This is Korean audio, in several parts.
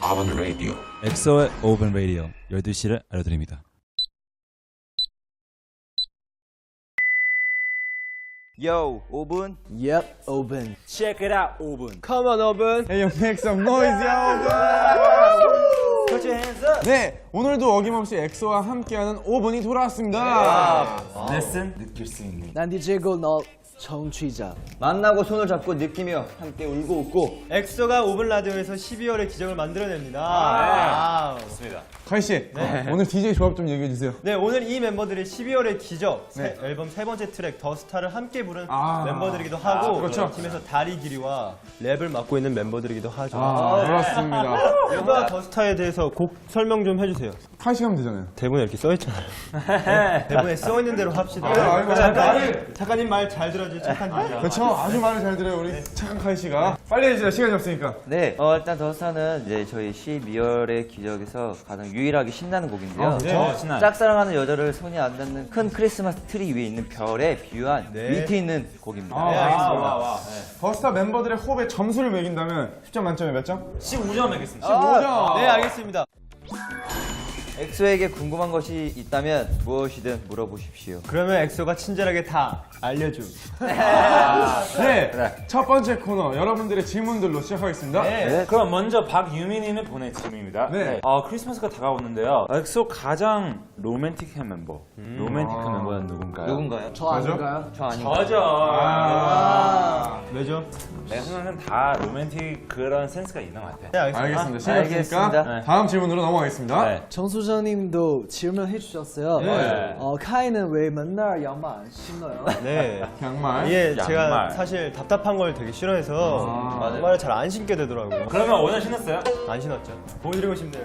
아번 라디오 엑소의 오븐 라디오 12시를 알려드립니다. Yo, 5분? Yep, open. Check it out, 오븐. Come on, open. Hey, make some noise, yo! Put your hands up! 네, 오늘도 어김없이 엑소와 함께하는 5분이 돌아왔습니다. 레슨 느낄 수 있는 난 DJ 너 정취자. 만나고 손을 잡고 느끼며 함께 울고 웃고 엑소가 오븐 라디오에서 12월의 기적을 만들어냅니다. 아, 네. 좋습니다. 카이 씨, 오늘 DJ 조합 좀 얘기해 주세요. 네, 오늘 이 멤버들이 12월의 기적 새- 앨범 세 번째 트랙 더 스타를 함께 부른 아. 멤버들이기도 하고 그렇죠. 팀에서 다리 길이와 랩을 맡고 있는 멤버들이기도 하죠. 아, 그렇습니다. 멤버 더 스타에 대해서 곡 설명 좀 해주세요. 카이 씨 하면 되잖아요. 대본에 이렇게 써 있잖아요. 네, 대본에 써 있는 대로 합시다. 작가님, 작가님 말잘 들어주세요. 착한 님. 그렇죠. 아주 말을 잘 들어요, 우리 착한 카이 씨가. 빨리 해주세요. 시간이 없으니까. 네, 어, 일단 더스타는 이제 저희 12월의 기적에서 가장 유일하게 신나는 곡인데요. 아, 네. 신나요. 짝사랑하는 여자를 손이 안 닿는 큰 크리스마스 트리 위에 있는 별에 비유한 네. 위트 있는 곡입니다. 아, 네, 알겠습니다. 더스타 멤버들의 호흡에 점수를 매긴다면 10점 만점에 몇 점? 15점 매겠습니다. 5점. 네, 알겠습니다. 엑소에게 궁금한 것이 있다면 무엇이든 물어보십시오. 그러면 엑소가 친절하게 다 알려줌. 네, 첫 번째 코너 여러분들의 질문들로 시작하겠습니다. 네. 그럼 먼저 박유민님이 보낸 질문입니다. 네. 어, 크리스마스가 다가오는데요. 엑소 가장 로맨틱한 멤버. 로맨틱한 멤버는 누군가요? 누군가요? 저 아닌가요? 저 아닌가요? 저죠. 아, 왜죠? 내 생각은 다 로맨틱 그런 센스가 있는 것 같아. 네, 알겠습니다. 알겠습니다. 없으니까 알겠습니다. 네. 다음 질문으로 넘어가겠습니다. 네. 정수정님도 질문해 주셨어요. 네. 어, 카이는 왜 맨날 양말 안 신어요? 네. 양말. 이게 제가 양말. 사실 답답한 걸 되게 싫어해서 양말을 잘 안 신게 되더라고요. 그러면 오늘 신었어요? 안 신었죠. 보여드리고 싶네요.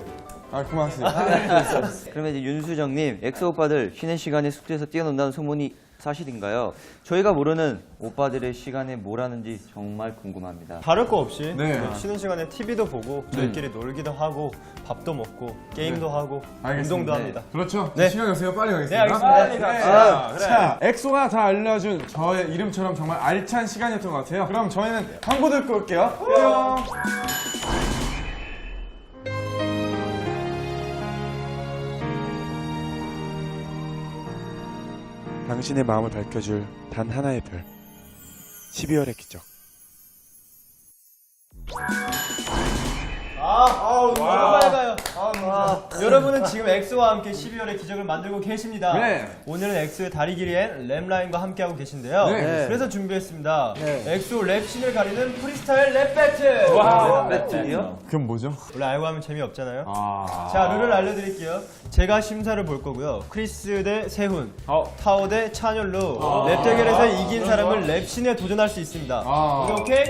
아, 그만하세요. 그러면 이제 윤수정님, 엑소 오빠들 쉬는 시간에 숙제에서 뛰어논다는 소문이 사실인가요? 저희가 모르는 오빠들의 시간에 뭘 하는지 정말 궁금합니다. 다를 거 없이 네. 쉬는 시간에 TV도 보고 저희끼리 놀기도 하고 밥도 먹고 게임도 하고 알겠습니다. 운동도 네. 합니다. 그렇죠. 네. 시간이 없으니까 빨리 가겠습니다. 네, 알겠습니다. 네. 빨리 자, 그래. 자, 엑소가 다 알려준 저의 이름처럼 정말 알찬 시간이었던 것 같아요. 그럼 저희는 광고 듣고 올게요. 안녕. 당신의 마음을 밝혀줄 단 하나의 별. 12월의 기적. 아, 빨리 가요. 여러분은 지금 엑소와 함께 12월의 기적을 만들고 계십니다. 네. 오늘은 엑소의 다리 길이엔 랩라인과 함께하고 계신데요. 네. 그래서 준비했습니다. 네. 엑소 랩신을 가리는 프리스타일 랩 배틀. 와우. 배틀이요? 그럼 뭐죠? 원래 알고 하면 재미없잖아요. 아. 자, 룰을 알려드릴게요. 제가 심사를 볼 거고요. 크리스 대 세훈, 어. 타오 대 찬열로 랩 대결에서 이긴 사람은 랩신에 도전할 수 있습니다. 아. 오케이,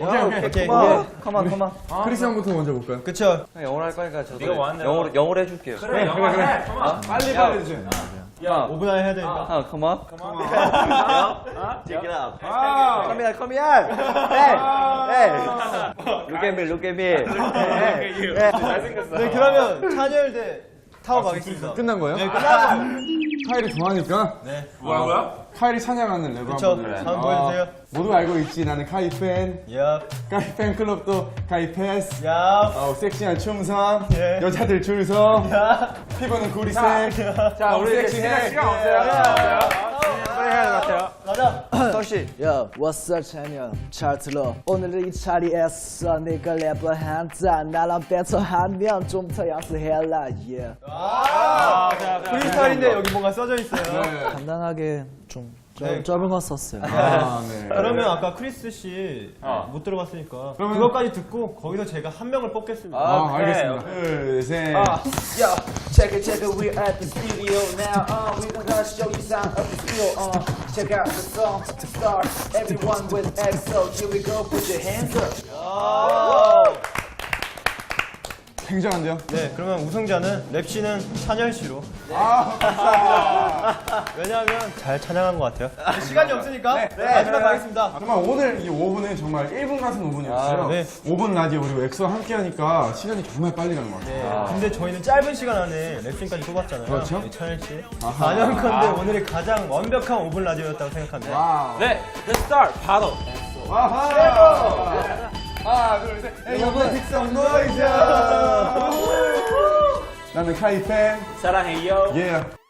오케이? 오케이, 오케이. 오케이. 컴온, 컴온, 컴온. 크리스 형부터 먼저 볼까요? 그쵸? 영어로 할 거니까 저도 대로. 영어로, 영어로 해줄게요. 그래, 영화 해. 잠깐만. 빨리 빨리 해주세요. 야, 5분 안에 해야 되니까. 아, 컴온. Check it out. 아. Come here, come here. Hey, hey. Look at me, look at me. 잘생겼어. 네, 그러면 찬열 대 타오 가겠습니다. 끝난 거예요? 네, 끝나고. 카일이 좋아하니까 네, 뭐라고요? 카일이 찬양하는 랩을 그쵸. 한번 해요. 한번 보여주세요. 아, 모두 알고 있지 나는 카이 팬 야, 카이 팬클럽도 카이 패스 야, 어, 섹시한 춤선 예. 여자들 줄서 야. 피부는 구리색 자, 우리 이제 시간, 시간 없어요. 빨리 해야 될 것 같아요. 가자. 서씨. 야, what's up, 찬영? 잘 들어. 오늘 이 자리에서 네가 랩을 한다. 나랑 배터하면 좀 더 연습해라, yeah. 아, 프리스타일인데 여기 뭔가 써져 있어요. 간단하게 좀 네. 짧은 거 썼어요. 아, 네. 그러면 아까 크리스 씨못 어. 들어봤으니까 그러면- 그것까지 듣고 거기서 제가 한 명을 뽑겠습니다. 아, 오케이, 알겠습니다 둘셋 Yo, check it, check it, we're at the studio now. Uh, we're gonna show you sound of the skill. Uh, check out the song to start. Everyone with EXO, here we go, put your hands up. 굉장한데요? 네, 그러면 우승자는 랩 씨는 찬열 씨로. 아 감사합니다 왜냐하면 잘 찬양한 것 같아요. 시간이 없으니까 마지막 가겠습니다. 정말 오늘 이 5분은 정말 1분 같은 5분이었어요. 아, 네. 5분 라디오 그리고 엑소와 함께 하니까 시간이 정말 빨리 가는 것 같아요. 근데 저희는 짧은 시간 안에 랩싱까지 뽑았잖아요. 그렇죠. 네, 찬현 씨. 4년 건데 오늘이 가장 완벽한 5분 라디오였다고 생각합니다. 와우. 네, let's start. 바로. 아하! 하나, 둘, 셋. 여러분, 틱성 노이즈! 나는 카이 팬. 사랑해요. 예.